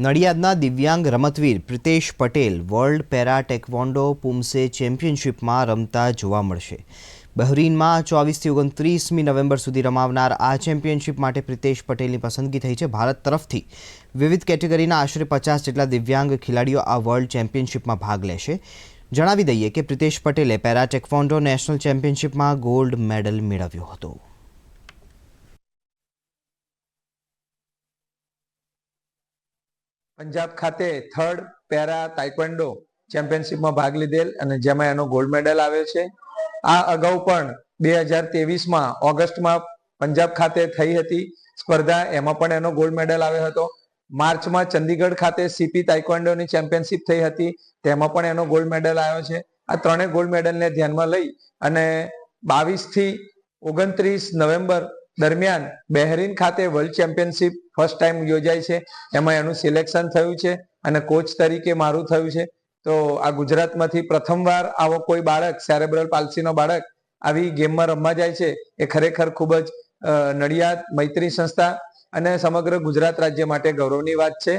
નડિયાદના દિવ્યાંગ રમતવીર Pritesh Patel world para taekwondo poomsae ચેમ્પિયનશિપમાં રમતા જોવા મળશે. બહરીનમાં ચોવીસથી ઓગણત્રીસમી નવેમ્બર સુધી રમાવનાર આ ચેમ્પિયનશિપ માટે પ્રિતેશ પટેલની પસંદગી થઈ છે. ભારત તરફથી વિવિધ કેટેગરીના આશરે પચાસ જેટલા દિવ્યાંગ ખેલાડીઓ આ વર્લ્ડ ચેમ્પિયનશિપમાં ભાગ લેશે. જણાવી દઈએ કે પ્રિતેશ પટેલે પેરા ટેકવોન્ડો નેશનલ ચેમ્પિયનશિપમાં ગોલ્ડ મેડલ મેળવ્યો હતો. પંજાબ ખાતે થર્ડ પેરા તાઇક્વન્ડો ચેમ્પિયનશિપમાં ભાગ લીધેલ અને જેમાં એનો ગોલ્ડ મેડલ આવ્યો છે. આ અગાઉ પણ બે હજાર તેવીસમાં ઓગસ્ટમાં પંજાબ ખાતે થઈ હતી સ્પર્ધા, એમાં પણ એનો ગોલ્ડ મેડલ આવ્યો હતો. માર્ચમાં ચંદીગઢ ખાતે સીપી તાઇક્વન્ડોની ચેમ્પિયનશિપ થઈ હતી, તેમાં પણ એનો ગોલ્ડ મેડલ આવ્યો છે. આ ત્રણેય ગોલ્ડ મેડલને ધ્યાનમાં લઈ અને બાવીસથી ઓગણત્રીસ નવેમ્બર દરમિયાન બહેરીન ખાતે વર્લ્ડ ચેમ્પિયનશિપ ફર્સ્ટ ટાઈમ યોજાય છે. એમાં એનું સિલેક્શન થયું છે અને કોચ તરીકે મારું થયું છે. તો આ ગુજરાતમાંથી પ્રથમવાર આવો કોઈ બાળક, સેરેબ્રલ પાલસીનો બાળક, આવી ગેમમાં રમવા જાય છે એ ખરેખર ખૂબ જ નડિયાદ મૈત્રી સંસ્થા અને સમગ્ર ગુજરાત રાજ્ય માટે ગૌરવની વાત છે.